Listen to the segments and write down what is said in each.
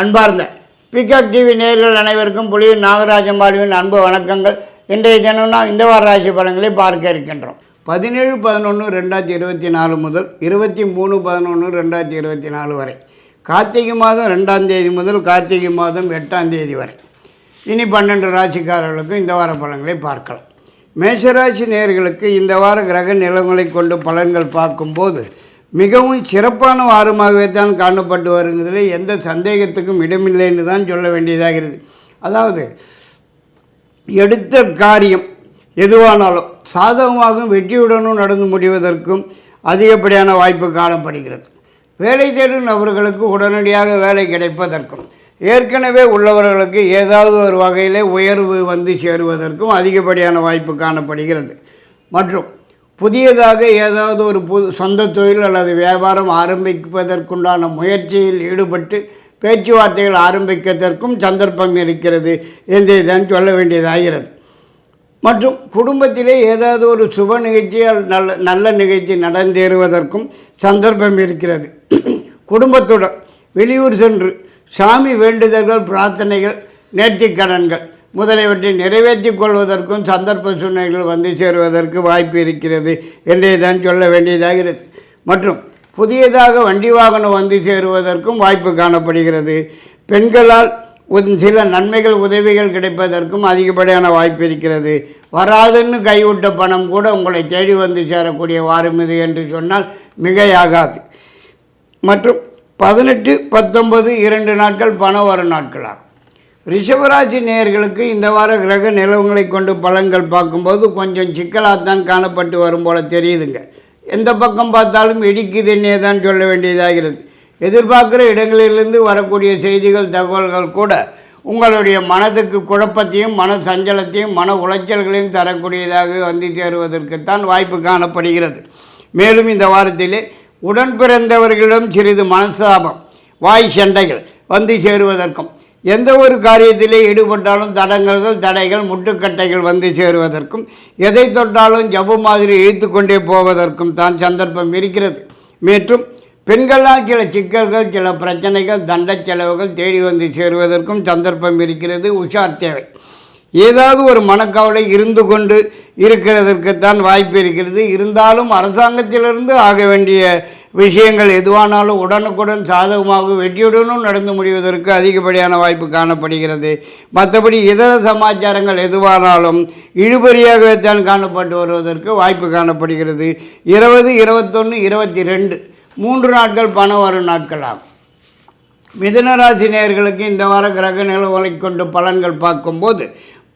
அன்பார்ந்த peacock TV நேரில் அனைவருக்கும் புலியின் நாகராஜம்பாடியின் அன்பு வணக்கங்கள். இன்றைய தினம் நாம் இந்த வார ராசி பலன்களை பார்க்க இருக்கின்றோம். பதினேழு பதினொன்று ரெண்டாயிரத்தி இருபத்தி நாலு முதல் இருபத்தி மூணு பதினொன்று ரெண்டாயிரத்தி இருபத்தி நாலு வரை. கார்த்திகை மாதம் ரெண்டாம் தேதி முதல் கார்த்திகை மாதம் எட்டாம் தேதி வரை. இனி பன்னெண்டு ராசிக்காரர்களுக்கும் இந்த வார பலன்களை பார்க்கலாம். மேஷராசி நேர்களுக்கு இந்த வார கிரக நிலங்களை கொண்டு பலன்கள் பார்க்கும்போது மிகவும் சிறப்பான வாரமாகவே தான் காணப்பட்டு வருங்கிறதுல எந்த சந்தேகத்துக்கும் இடமில்லைன்னு தான் சொல்ல வேண்டியதாகிறது. அதாவது எடுத்த காரியம் எதுவானாலும் சாதகமாகவும் வெற்றியுடனும் நடந்து முடிவதற்கும் அதிகப்படியான வாய்ப்பு காணப்படுகிறது. வேலை தேடும் நபர்களுக்கு உடனடியாக வேலை கிடைப்பதற்கும் ஏற்கனவே உள்ளவர்களுக்கு ஏதாவது ஒரு வகையிலே உயர்வு வந்து சேருவதற்கும் அதிகப்படியான வாய்ப்பு காணப்படுகிறது. மற்றும் புதியதாக ஏதாவது ஒரு புது சொந்த தொழில் அல்லது வியாபாரம் ஆரம்பிப்பதற்குண்டான முயற்சியில் ஈடுபட்டு பேச்சுவார்த்தைகள் ஆரம்பிக்கிறதற்கும் சந்தர்ப்பம் இருக்கிறது என்று தான் சொல்ல வேண்டியதாகிறது. மற்றும் குடும்பத்திலே ஏதாவது ஒரு சுப நிகழ்ச்சி நல்ல நல்ல நிகழ்ச்சி நடந்தேறுவதற்கும் சந்தர்ப்பம் இருக்கிறது. குடும்பத்துடன் வெளியூர் சென்று சாமி வேண்டுதல்கள் பிரார்த்தனைகள் நேர்த்திக்கடன்கள் முதலியவற்றை நிறைவேற்றி கொள்வதற்கும் சந்தர்ப்ப சூழ்நிலைகள் வந்து சேருவதற்கு வாய்ப்பு இருக்கிறது என்றேதான் சொல்ல வேண்டியதாகிறது. மற்றும் புதியதாக வண்டி வாகனம் வந்து சேருவதற்கும் வாய்ப்பு காணப்படுகிறது. பெண்களால் ஒரு சில நன்மைகள் உதவிகள் கிடைப்பதற்கும் அதிகப்படியான வாய்ப்பு இருக்கிறது. வராதுன்னு கைவிட்ட பணம் கூட உங்களை தேடி வந்து சேரக்கூடிய வாரம் இது என்று சொன்னால் மிகையாகாது. மற்றும் பதினெட்டு பத்தொன்பது இரண்டு நாட்கள் பணம் வரும் நாட்களாகும். ரிஷபராசி நேயர்களுக்கு இந்த வார கிரக நிலவங்களை கொண்டு பலன்கள் பார்க்கும்போது கொஞ்சம் சிக்கலாகத்தான் காணப்பட்டு வரும் போல தெரியுதுங்க. எந்த பக்கம் பார்த்தாலும் இடிக்குதுன்னே தான் சொல்ல வேண்டியதாகிறது. எதிர்பார்க்குற இடங்களிலிருந்து வரக்கூடிய செய்திகள் தகவல்கள் கூட உங்களுடைய மனதுக்கு குழப்பத்தையும் மன சஞ்சலத்தையும் மன உளைச்சல்களையும் தரக்கூடியதாக வந்து சேருவதற்குத்தான் வாய்ப்பு காணப்படுகிறது. மேலும் இந்த வாரத்திலே உடன் பிறந்தவர்களிடம் சிறிது மனசாபம் வாய் சண்டைகள் வந்து சேருவதற்கும் எந்த ஒரு காரியத்திலே ஈடுபட்டாலும் தடங்கல்கள் தடைகள் முட்டுக்கட்டைகள் வந்து சேருவதற்கும் எதை தொட்டாலும் ஜபு மாதிரி இழுத்து கொண்டே போவதற்கும் தான் சந்தர்ப்பம் இருக்கிறது. மற்றும் பெண்களால் சில சிக்கல்கள் சில பிரச்சனைகள் தண்ட செலவுகள் தேடி வந்து சேருவதற்கும் சந்தர்ப்பம் இருக்கிறது. உஷார் தேவை. ஏதாவது ஒரு மனக்கவலை இருந்து கொண்டு இருக்கிறதற்குத்தான் வாய்ப்பு இருக்கிறது. இருந்தாலும் அரசாங்கத்திலிருந்து ஆக வேண்டிய விஷயங்கள் எதுவானாலும் உடனுக்குடன் சாதகமாக வெற்றியுடனும் நடந்து முடிவதற்கு அதிகப்படியான வாய்ப்பு காணப்படுகிறது. மற்றபடி இதர சமாச்சாரங்கள் எதுவானாலும் இழுபறியாகவே தான் காணப்பட்டு வருவதற்கு வாய்ப்பு காணப்படுகிறது. இருபது இருபத்தொன்று இருபத்தி ரெண்டு மூன்று நாட்கள் பணம் வரும் நாட்களாகும் ஆகும் நேயர்களுக்கு இந்த வார கிரக நிலவலை கொண்டு பலன்கள் பார்க்கும்போது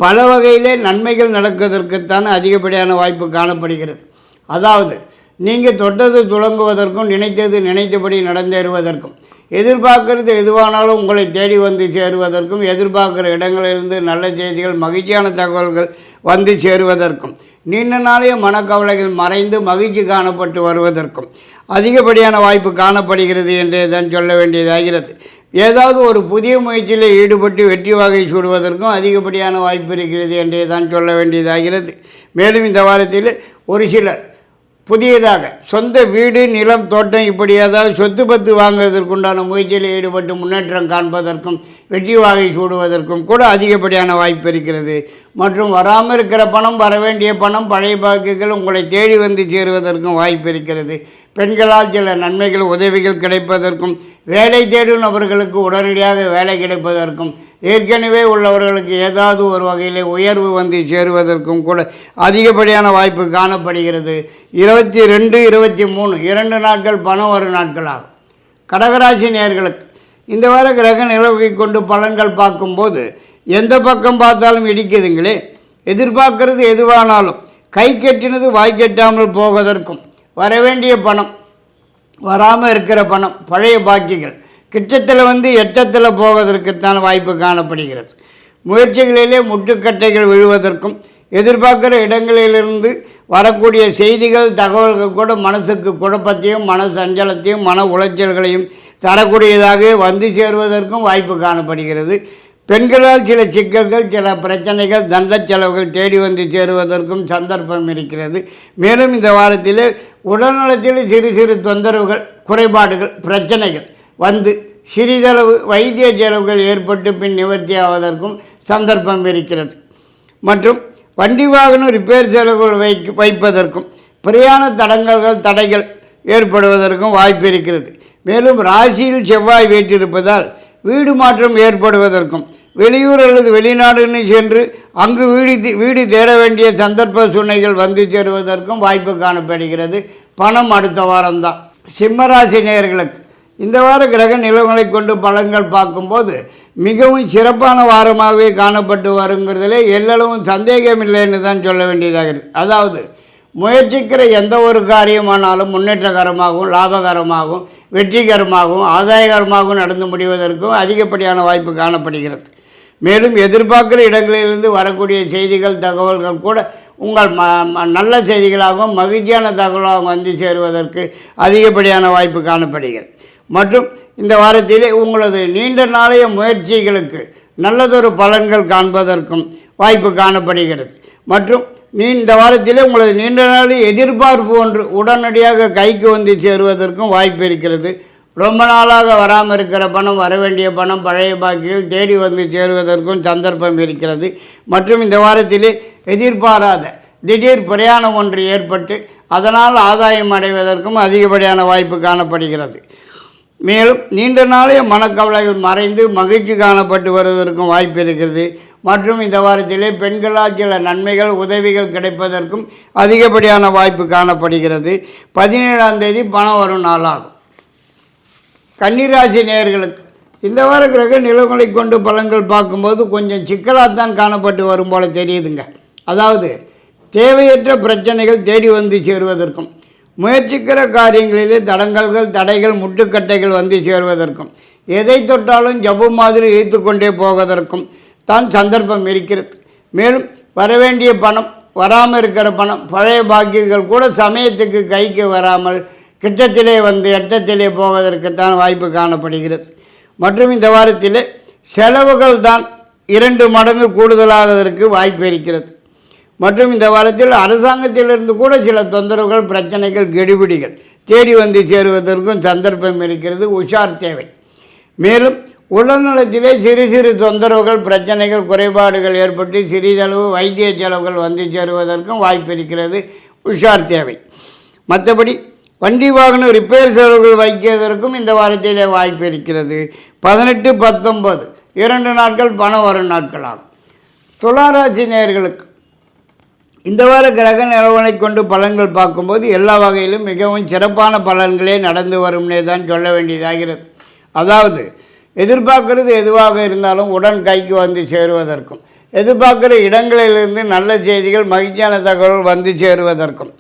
பல வகையிலே நன்மைகள் நடக்குவதற்குத்தான் அதிகப்படியான வாய்ப்பு காணப்படுகிறது. அதாவது நீங்கள் தொட்டது துளங்குவதற்கும் நினைத்தது நினைத்தபடி நடந்தேறுவதற்கும். எதிர்பார்க்கறது எதுவானாலும் உங்களை தேடி வந்து சேருவதற்கும் எதிர்பார்க்குற இடங்களிலிருந்து நல்ல செய்திகள் மகிழ்ச்சியான தகவல்கள் வந்து சேருவதற்கும். நீண்ட நாளைய மனக்கவலைகள் மறைந்து மகிழ்ச்சி காணப்பட்டு வருவதற்கும். அதிகப்படியான வாய்ப்பு காணப்படுகிறது என்றே தான் சொல்ல வேண்டியதாகிறது. ஏதாவது ஒரு புதிய முயற்சியில் ஈடுபட்டு வெற்றி வகை சூடுவதற்கும் அதிகப்படியான வாய்ப்பு இருக்கிறது என்றே தான் சொல்ல வேண்டியதாகிறது. மேலும் இந்த வாரத்தில் ஒரு சிலர் புதியதாக. சொந்த வீடு நிலம் தோட்டம் இப்படி ஏதாவது சொத்து பத்து வாங்குவதற்குண்டான முயற்சியில் ஈடுபட்டு முன்னேற்றம் காண்பதற்கும் வெற்றி வாகை சூடுவதற்கும் கூட அதிகப்படியான வாய்ப்பு இருக்கிறது. மற்றும் வராமல் இருக்கிற பணம் வர வேண்டிய பணம் பழைய பாக்குகள் உங்களை தேடி வந்து சேருவதற்கும் வாய்ப்பு இருக்கிறது. பெண்களால் சில நன்மைகள் உதவிகள் கிடைப்பதற்கும் வேலை தேடும் நபர்களுக்கு உடனடியாக வேலை கிடைப்பதற்கும் ஏற்கனவே உள்ளவர்களுக்கு ஏதாவது ஒரு வகையில் உயர்வு வந்து சேருவதற்கும் கூட அதிகப்படியான வாய்ப்பு காணப்படுகிறது. இருபத்தி ரெண்டு இருபத்தி மூணு இரண்டு நாட்கள் பணம் வரும் நாட்களாகும். கடகராசி நேர்களுக்கு இந்த வார கிரக நிலவை கொண்டு பலன்கள் பார்க்கும்போது எந்த பக்கம் பார்த்தாலும் இடிக்குதுங்களே. எதிர்பார்க்கறது எதுவானாலும் கை கெட்டினது வாய் கெட்டாமல் போவதற்கும் வரவேண்டிய பணம் வராமல் இருக்கிற பணம் பழைய பாக்கிகள் கிட்டத்தில் வந்து எட்டத்தில் போவதற்குத்தான் வாய்ப்பு காணப்படுகிறது. முயற்சிகளிலே முட்டுக்கட்டைகள் விழுவதற்கும் எதிர்பார்க்குற இடங்களிலிருந்து வரக்கூடிய செய்திகள் தகவல்கள் கூட மனசுக்கு குழப்பத்தையும் மன சஞ்சலத்தையும் மன உளைச்சல்களையும் தரக்கூடியதாக வந்து சேருவதற்கும் வாய்ப்பு காணப்படுகிறது. பெண்களால் சில சிக்கல்கள் சில பிரச்சனைகள் தண்ட செலவுகள் தேடி வந்து சேருவதற்கும் சந்தர்ப்பம் இருக்கிறது. மேலும் இந்த வாரத்தில் உடல்நலத்தில் சிறு சிறு தொந்தரவுகள் குறைபாடுகள் பிரச்சனைகள் வந்து சிறிதளவு வைத்திய செலவுகள் ஏற்பட்டு பின் நிவர்த்தி ஆவதற்கும் சந்தர்ப்பம் இருக்கிறது. மற்றும் வண்டி வாகனம் ரிப்பேர் செலவுகள் வைக்க வைப்பதற்கும் பிரயாண தடங்கல்கள் தடைகள் ஏற்படுவதற்கும் வாய்ப்பு இருக்கிறது. மேலும் ராசியில் செவ்வாய் வீற்றிருப்பதால் வீடு மாற்றம் ஏற்படுவதற்கும் வெளியூர் அல்லது வெளிநாடுன்னு சென்று அங்கு வீடு வீடு தேட வேண்டிய சந்தர்ப்ப சூழ்நிலைகள் வந்து சேருவதற்கும் வாய்ப்பு காணப்படுகிறது. பணம் அடுத்த வாரம்தான். சிம்மராசி நேர்களுக்கு இந்த வார கிரக நிலவங்களை கொண்டு பலன்கள் பார்க்கும்போது மிகவும் சிறப்பான வாரமாகவே காணப்பட்டு வருங்கிறதுல எல்லளவும் சந்தேகம் இல்லைன்னு தான் சொல்ல வேண்டியதாக இருக்குது அதாவது முயற்சிக்கிற எந்த ஒரு காரியமானாலும் முன்னேற்றகரமாகவும் லாபகரமாகவும் வெற்றிகரமாகவும் ஆதாயகரமாகவும் நடந்து முடிவதற்கும் அதிகப்படியான வாய்ப்பு காணப்படுகிறது. மேலும் எதிர்பார்க்குற இடங்களிலிருந்து வரக்கூடிய செய்திகள் தகவல்கள் கூட உங்கள் ம- நல்ல செய்திகளாகவும் மகிழ்ச்சியான தகவலாகவும் வந்து சேருவதற்கு அதிகப்படியான வாய்ப்பு காணப்படுகிறது. மற்றும் இந்த வாரத்திலே உங்களது நீண்ட நாளைய முயற்சிகளுக்கு நல்லதொரு பலன்கள் காண்பதற்கும் வாய்ப்பு காணப்படுகிறது. மற்றும் நீ இந்த வாரத்திலே உங்களது நீண்ட நாள் எதிர்பார்ப்பு ஒன்று உடனடியாக கைக்கு வந்து சேருவதற்கும் வாய்ப்பு இருக்கிறது. ரொம்ப நாளாக வராமல் இருக்கிற பணம் வர வேண்டிய பணம் பழைய பாக்கியில் தேடி வந்து சேருவதற்கும் சந்தர்ப்பம் இருக்கிறது. மற்றும் இந்த வாரத்திலே எதிர்பாராத திடீர் பிரயாணம் ஒன்று ஏற்பட்டு அதனால் ஆதாயம் அடைவதற்கும் அதிகப்படியான வாய்ப்பு காணப்படுகிறது. மேலும் நீண்ட நாளைய மனக்கவலைகள் மறைந்து மகிழ்ச்சி காணப்பட்டு வருவதற்கும் வாய்ப்பு இருக்கிறது. மற்றும் இந்த வாரத்திலே பெண்களால் சில நன்மைகள் உதவிகள் கிடைப்பதற்கும் அதிகப்படியான வாய்ப்பு காணப்படுகிறது. பதினேழாம் தேதி பணம் வரும் நாளாகும். கன்னிராசி நேர்களுக்கு இந்த வார கிரக நிலவுகளை கொண்டு பலன்கள் பார்க்கும்போது கொஞ்சம் சிக்கலாக தான் காணப்பட்டு வரும் போல தெரியுதுங்க. அதாவது தேவையற்ற பிரச்சனைகள் தேடி வந்து சேருவதற்கும் முயற்சிக்கிற காரியங்களிலே தடங்கல்கள் தடைகள் முட்டுக்கட்டைகள் வந்து சேருவதற்கும் எதை தொட்டாலும் ஜபு மாதிரி இழுத்து கொண்டே போவதற்கும் தான் சந்தர்ப்பம் இருக்கிறது. மேலும் வரவேண்டிய பணம் வராமல் இருக்கிற பணம் பழைய பாக்கியங்கள் கூட சமயத்துக்கு கைக்கு வராமல் கிட்டத்திலே வந்து எட்டத்திலே போவதற்குத்தான் வாய்ப்பு காணப்படுகிறது. மற்றும் இந்த வாரத்தில் செலவுகள் தான் இரண்டு மடங்கு கூடுதலாவதற்கு வாய்ப்பு இருக்கிறது. மற்றும் இந்த வாரத்தில் அரசாங்கத்திலிருந்து கூட சில தொந்தரவுகள் பிரச்சனைகள் கெடுபிடிகள் தேடி வந்து சேருவதற்கும் சந்தர்ப்பம் இருக்கிறது. உஷார் தேவை. மேலும் உடல்நலத்திலே சிறு சிறு தொந்தரவுகள் பிரச்சனைகள் குறைபாடுகள் ஏற்பட்டு சிறிதளவு வைத்திய செலவுகள் வந்து சேருவதற்கும் வாய்ப்பு இருக்கிறது. உஷார் தேவை. மற்றபடி வண்டி வாகனம் ரிப்பேர் செலவுகள் வைக்கிறதற்கும் இந்த வாரத்திலே வாய்ப்பு இருக்கிறது. பதினெட்டு பத்தொன்பது இரண்டு நாட்கள் பணம் வரும் நாட்களாகும் துளாராசி நேர்களுக்கு இந்த வார கிரக நிலவனை கொண்டு பலன்கள் பார்க்கும்போது எல்லா வகையிலும் மிகவும் சிறப்பான பலன்களே நடந்து வரும்னே தான் சொல்ல வேண்டியதாகிறது. அதாவது எதிர்பார்க்கறது எதுவாக இருந்தாலும் உடன் கைக்கு வந்து சேருவதற்கும் எதிர்பார்க்குற இடங்களிலிருந்து நல்ல செய்திகள் மகிழ்ச்சியான தகவல் வந்து சேருவதற்கும்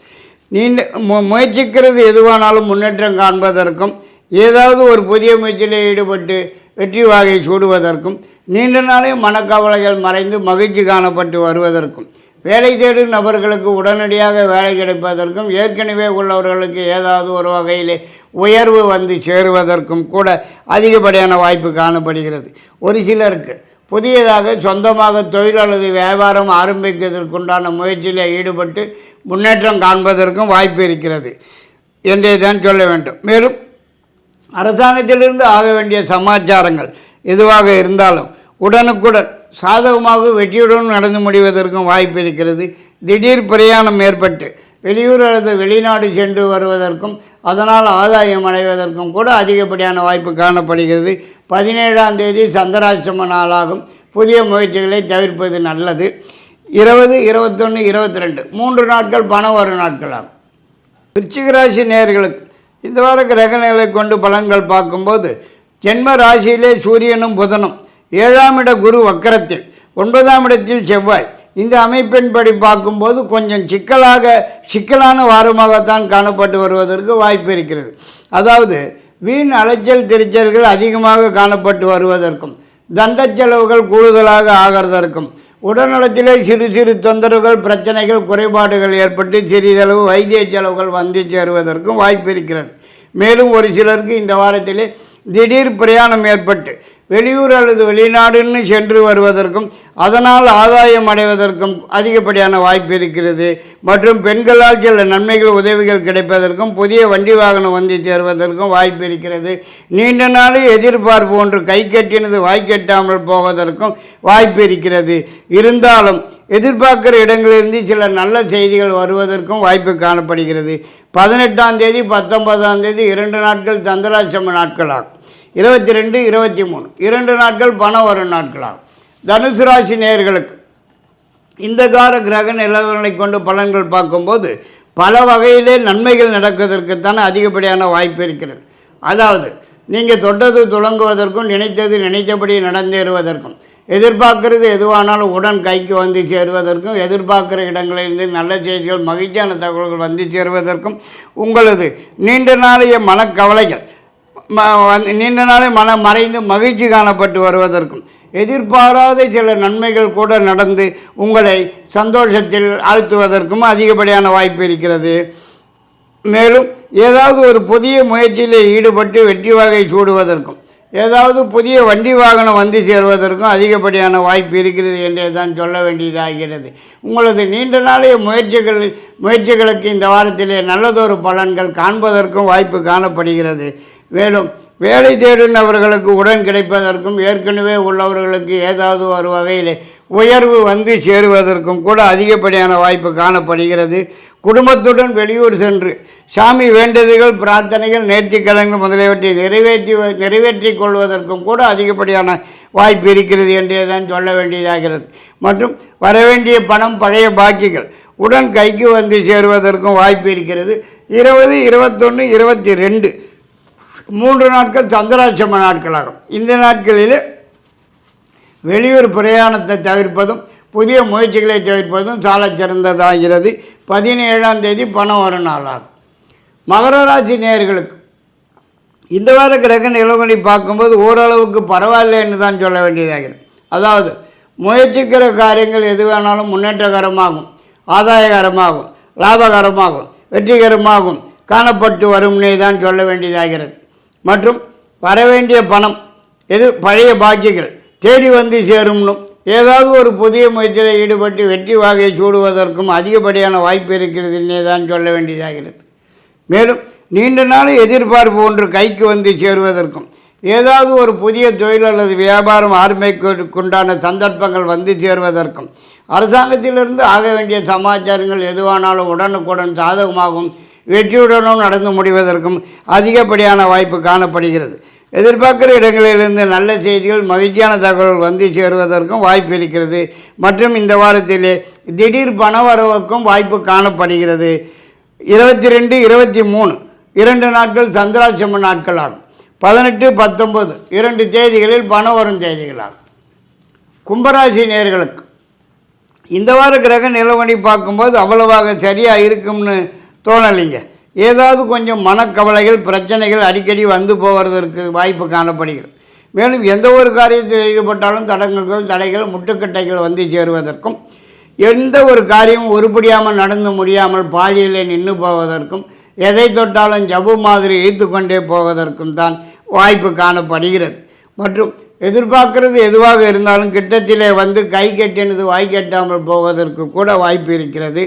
நீண்ட மு- முயற்சிக்கிறது எதுவானாலும் முன்னேற்றம் காண்பதற்கும் ஏதாவது ஒரு புதிய முயற்சியில் ஈடுபட்டு வெற்றி வாகை சூடுவதற்கும் நீண்ட நாளே மனக்கவலைகள் மறைந்து மகிழ்ச்சி காணப்பட்டு வருவதற்கும் வேலை தேடும் நபர்களுக்கு உடனடியாக வேலை கிடைப்பதற்கும் ஏற்கனவே உள்ளவர்களுக்கு ஏதாவது ஒரு வகையிலே உயர்வு வந்து சேருவதற்கும் கூட அதிகப்படியான வாய்ப்பு காணப்படுகிறது. ஒரு சிலருக்கு புதியதாக சொந்தமாக தொழில் அல்லது வியாபாரம் ஆரம்பிக்கிறதற்குண்டான முயற்சியில் ஈடுபட்டு முன்னேற்றம் காண்பதற்கும் வாய்ப்பு இருக்கிறது. என்றே தான் சொல்ல வேண்டும். மேலும் அரசாங்கத்திலிருந்து ஆக வேண்டிய சமாச்சாரங்கள் எதுவாக இருந்தாலும் உடனுக்குடன் சாதகமாக வெற்றியுடன் நடந்து முடிவதற்கும் வாய்ப்பு இருக்கிறது. திடீர் பிரயாணம் ஏற்பட்டு வெளியூர் அல்லது வெளிநாடு சென்று வருவதற்கும் அதனால் ஆதாயம் அடைவதற்கும் கூட அதிகப்படியான வாய்ப்பு காணப்படுகிறது. பதினேழாம் தேதி சந்திராட்சம நாளாகும். புதிய முயற்சிகளை தவிர்ப்பது நல்லது. இருபது இருபத்தொன்று இருபத்தி ரெண்டு மூன்று நாட்கள் பணம் வரும் நாட்களாகும். விருச்சிகராசி ராசி இந்த வார கிரகங்களை கொண்டு பலன்கள் பார்க்கும்போது ஜென்ம ராசியிலே சூரியனும் புதனும் ஏழாம் இட குரு வக்கரத்தில் ஒன்பதாம் இடத்தில் செவ்வாய். இந்த அமைப்பின்படி பார்க்கும்போது கொஞ்சம் சிக்கலாக சிக்கலான வாரமாகத்தான் காணப்பட்டு வருவதற்கு வாய்ப்பு இருக்கிறது. அதாவது வீண் அலைச்சல் திருச்சல்கள் அதிகமாக காணப்பட்டு வருவதற்கும் தண்ட செலவுகள் கூடுதலாக ஆகிறதற்கும் உடல்நலத்திலே சிறு சிறு தொந்தரவுகள் பிரச்சனைகள் குறைபாடுகள் ஏற்பட்டு சிறிதளவு வைத்திய செலவுகள் வந்து சேருவதற்கும் வாய்ப்பு இருக்கிறது. மேலும் ஒரு சிலருக்கு இந்த வாரத்திலே திடீர் பிரயாணம் ஏற்பட்டு வெளியூர் அல்லது வெளிநாடுன்னு சென்று வருவதற்கும் அதனால் ஆதாயம் அடைவதற்கும் அதிகப்படியான வாய்ப்பு இருக்கிறது. மற்றும் பெண்களால் சில நன்மைகள் உதவிகள் கிடைப்பதற்கும் புதிய வண்டி வாகனம் வந்து சேர்வதற்கும் வாய்ப்பு இருக்கிறது. நீண்ட நாள் எதிர்பார்ப்பு ஒன்று கை கட்டினது வாய் கட்டாமல் போவதற்கும் வாய்ப்பு இருக்கிறது. இருந்தாலும் எதிர்பார்க்குற இடங்களிலிருந்து சில நல்ல செய்திகள் வருவதற்கும் வாய்ப்பு காணப்படுகிறது. பதினெட்டாம் தேதி பத்தொன்பதாம் தேதி இரண்டு நாட்கள் சந்திராட்சம நாட்களாகும். இருபத்தி ரெண்டு இருபத்தி மூணு இரண்டு நாட்கள் பணம் வரும் நாட்களாகும். தனுசு ராசி நேயர்களுக்கு இந்த கால கிரக நிலவரங்களை கொண்டு பலன்கள் பார்க்கும்போது பல வகையிலே நன்மைகள் நடக்கிறதற்குத்தான் அதிகப்படியான வாய்ப்பு இருக்கிறது. அதாவது நீங்கள் தொட்டது துளங்குவதற்கும் நினைத்தது நினைத்தபடி நடந்தேறுவதற்கும் எதிர்பார்க்கிறது எதுவானாலும் உடன் கைக்கு வந்து சேருவதற்கும் எதிர்பார்க்குற இடங்களிலிருந்து நல்ல செய்திகள் மகிழ்ச்சியான தகவல்கள் வந்து சேருவதற்கும் உங்களது நீண்ட நாளைய மனக்கவலைகள் நீண்ட நாளே மனம் மறைந்து மகிழ்ச்சி காணப்பட்டு வருவதற்கும் எதிர்பாராத சில நன்மைகள் கூட நடந்து உங்களை சந்தோஷத்தில் ஆழ்த்துவதற்கும் அதிகப்படியான வாய்ப்பு இருக்கிறது. மேலும் ஏதாவது ஒரு புதிய முயற்சியில் ஈடுபட்டு வெற்றி வகை சூடுவதற்கும் ஏதாவது புதிய வண்டி வாகனம் வந்து சேர்வதற்கும் அதிகப்படியான வாய்ப்பு இருக்கிறது என்றே தான் சொல்ல வேண்டியதாகிறது. உங்களது நீண்ட நாளைய முயற்சிகள் முயற்சிகளுக்கு இந்த வாரத்திலே நல்லதொரு பலன்கள் காண்பதற்கும் வாய்ப்பு காணப்படுகிறது. மேலும் வேலை தேடினவர்களுக்கு உடன் கிடைப்பதற்கும் ஏற்கனவே உள்ளவர்களுக்கு ஏதாவது ஒரு வகையில் உயர்வு வந்து சேருவதற்கும் கூட அதிகப்படியான வாய்ப்பு காணப்படுகிறது. குடும்பத்துடன் வெளியூர் சென்று சாமி வேண்டுதல்கள் பிரார்த்தனைகள் நேர்த்திக்கடன்கள் முதலியவற்றை நிறைவேற்றி நிறைவேற்றி கொள்வதற்கும் கூட அதிகப்படியான வாய்ப்பு இருக்கிறது என்றே தான் சொல்ல வேண்டியதாகிறது. மற்றும் வரவேண்டிய பணம் பழைய பாக்கிகள் உடன் கைக்கு வந்து சேருவதற்கும் வாய்ப்பு இருக்கிறது. இருபது இருபத்தொன்று இருபத்தி ரெண்டு மூன்று நாட்கள் சந்திராட்சம நாட்களாகும் இந்த நாட்களில் வெளியூர் பிரயாணத்தை தவிர்ப்பதும் புதிய முயற்சிகளை தவிர்ப்பதும் சாலச் சிறந்ததாகிறது. பதினேழாம் தேதி பணம் வரும் நாளாகும் மகர ராசி நேர்களுக்கு இந்த வார கிரக நிலவனை பார்க்கும்போது ஓரளவுக்கு பரவாயில்லைன்னு தான் சொல்ல வேண்டியதாகிறது. அதாவது முயற்சிக்கிற காரியங்கள் எது வேணாலும் முன்னேற்றகரமாகும் ஆதாயகரமாகும் லாபகரமாகும் வெற்றிகரமாகும் காணப்பட்டு வரும்னே தான் சொல்ல வேண்டியதாகிறது. மற்றும் வரவேண்டிய பணம் எது பழைய பாக்கியங்கள் தேடி வந்து சேரும்னும் ஏதாவது ஒரு புதிய முயற்சியில் ஈடுபட்டு வெற்றி வாகையை சூடுவதற்கும் அதிகப்படியான வாய்ப்பு இருக்கிறதுன்னே தான் சொல்ல வேண்டியதாகிறது. மேலும் நீண்ட நாள் எதிர்பார்ப்பு ஒன்று கைக்கு வந்து சேருவதற்கும் ஏதாவது ஒரு புதிய தொழில் அல்லது வியாபாரம் ஆரம்பிக்குண்டான சந்தர்ப்பங்கள் வந்து சேருவதற்கும் அரசாங்கத்திலிருந்து ஆக வேண்டிய சமாச்சாரங்கள் எதுவானாலும் உடனுக்குடன் சாதகமாகவும் வெற்றியுடனும் நடந்து முடிவதற்கும் அதிகப்படியான வாய்ப்பு காணப்படுகிறது. எதிர்பார்க்கிற இடங்களிலிருந்து நல்ல செய்திகள் மகிழ்ச்சியான தகவல்கள் வந்து சேருவதற்கும் வாய்ப்பு இருக்கிறது. மற்றும் இந்த வாரத்திலே திடீர் பணவரவுக்கும் வாய்ப்பு காணப்படுகிறது. இருபத்தி ரெண்டு இருபத்தி மூணு இரண்டு நாட்கள் சந்திராட்சம நாட்கள் ஆகும். பதினெட்டு பத்தொம்பது இரண்டு தேதிகளில் பணம் வரும் தேதிகளாகும். கும்பராசி நேர்களுக்கு இந்த வார கிரக நிலவணி பார்க்கும்போது அவ்வளவாக சரியாக இருக்கும்னு தோணலைங்க. ஏதாவது கொஞ்சம் மனக்கவலைகள் பிரச்சனைகள் அடிக்கடி வந்து போவதற்கு வாய்ப்பு காணப்படுகிறது. மேலும் எந்த ஒரு காரியத்தில் ஈடுபட்டாலும் தடங்கல்கள் தடைகள் முட்டுக்கட்டைகள் வந்து சேருவதற்கும் எந்த ஒரு காரியமும் உருப்படியாமல் நடந்து முடியாமல் பாதியிலே நின்று போவதற்கும் எதை தொட்டாலும் ஜபு மாதிரி இழுத்து கொண்டே போவதற்கும் தான் வாய்ப்பு காணப்படுகிறது. மற்றும் எதிர்பார்க்கிறது எதுவாக இருந்தாலும் கிட்டத்திலே வந்து கை கட்டினது வாய் கட்டாமல் போவதற்கு கூட வாய்ப்பு இருக்கிறது.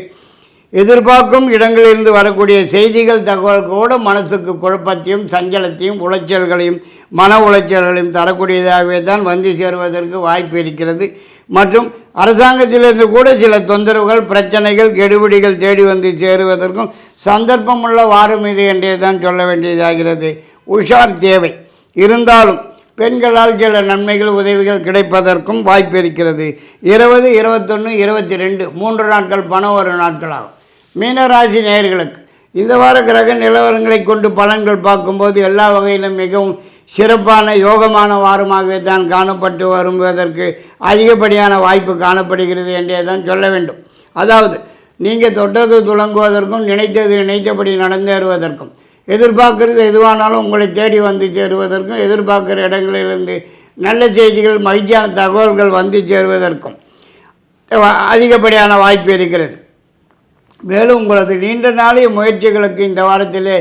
எதிர்பார்க்கும் இடங்களிலிருந்து வரக்கூடிய செய்திகள் தகவல் கூட மனசுக்கு குழப்பத்தையும் சஞ்சலத்தையும் உளைச்சல்களையும் மன உளைச்சல்களையும் தரக்கூடியதாகவே தான் வந்து சேருவதற்கு வாய்ப்பு இருக்கிறது. மற்றும் அரசாங்கத்திலிருந்து கூட சில தொந்தரவுகள் பிரச்சனைகள் கெடுபிடிகள் தேடி வந்து சேருவதற்கும் சந்தர்ப்பமுள்ள வாரம் இது என்றே தான் சொல்ல வேண்டியதாகிறது. உஷார் தேவை. இருந்தாலும் பெண்களால் சில நன்மைகள் உதவிகள் கிடைப்பதற்கும் வாய்ப்பு இருக்கிறது. இருபது இருபத்தொன்று இருபத்தி ரெண்டு மூன்று நாட்கள் பணம் ஒரு நாட்களாகும். மீனராசி நேயர்களுக்கு இந்த வார கிரக நிலவரங்களை கொண்டு பலன்கள் பார்க்கும்போது எல்லா வகையிலும் மிகவும் சிறப்பான யோகமான வாரமாகவே தான் காணப்பட்டு வருவதற்கு அதிகப்படியான வாய்ப்பு காணப்படுகிறது என்றே தான் சொல்ல வேண்டும். அதாவது நீங்கள் தொட்டது துளங்குவதற்கும் நினைத்தது நினைத்தபடி நடந்தேறுவதற்கும் எதிர்பார்க்கறது எதுவானாலும் உங்களை தேடி வந்து சேருவதற்கும் எதிர்பார்க்குற இடங்களிலிருந்து நல்ல செய்திகள் மகிழ்ச்சியான தகவல்கள் வந்து சேருவதற்கும் அதிகப்படியான வாய்ப்பு இருக்கிறது. மேலும் உங்களது நீண்ட நாளைய முயற்சிகளுக்கு இந்த வாரத்திலே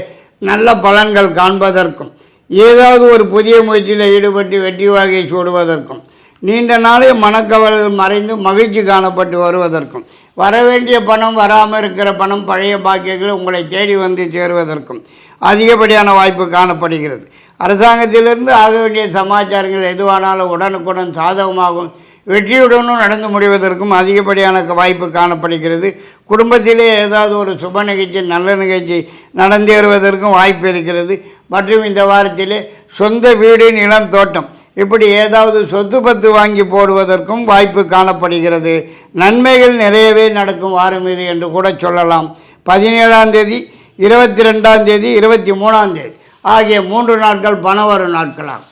நல்ல பலன்கள் காண்பதற்கும் ஏதாவது ஒரு புதிய முயற்சியில் ஈடுபட்டு வெற்றி வாகை சூடுவதற்கும் நீண்ட நாளே மனக்கவல்கள் மறைந்து மகிழ்ச்சி காணப்பட்டு வருவதற்கும் வரவேண்டிய பணம் வராமல் இருக்கிற பணம் பழைய பாக்கியங்கள் உங்களை தேடி வந்து சேருவதற்கும் அதிகப்படியான வாய்ப்பு காணப்படுகிறது. அரசாங்கத்திலிருந்து ஆக வேண்டிய சமாச்சாரங்கள் எதுவானாலும் உடனுக்குடன் சாதகமாகும். வெற்றியுடனும் நடந்து முடிவதற்கும் அதிகப்படியான வாய்ப்பு காணப்படுகிறது. குடும்பத்திலே ஏதாவது ஒரு சுப நிகழ்ச்சி நல்ல நிகழ்ச்சி நடந்தேறுவதற்கும் வாய்ப்பு இருக்கிறது. மற்றும் இந்த வாரத்திலே சொந்த வீடு நிலம் தோட்டம் இப்படி ஏதாவது சொத்து பத்து வாங்கி போடுவதற்கும் வாய்ப்பு காணப்படுகிறது. நன்மைகள் நிறையவே நடக்கும் வாரம் இது என்று கூட சொல்லலாம். பதினேழாம் தேதி இருபத்தி ரெண்டாம் தேதி இருபத்தி மூணாம் தேதி ஆகிய மூன்று நாட்கள் பண வரும் நாட்களாகும்.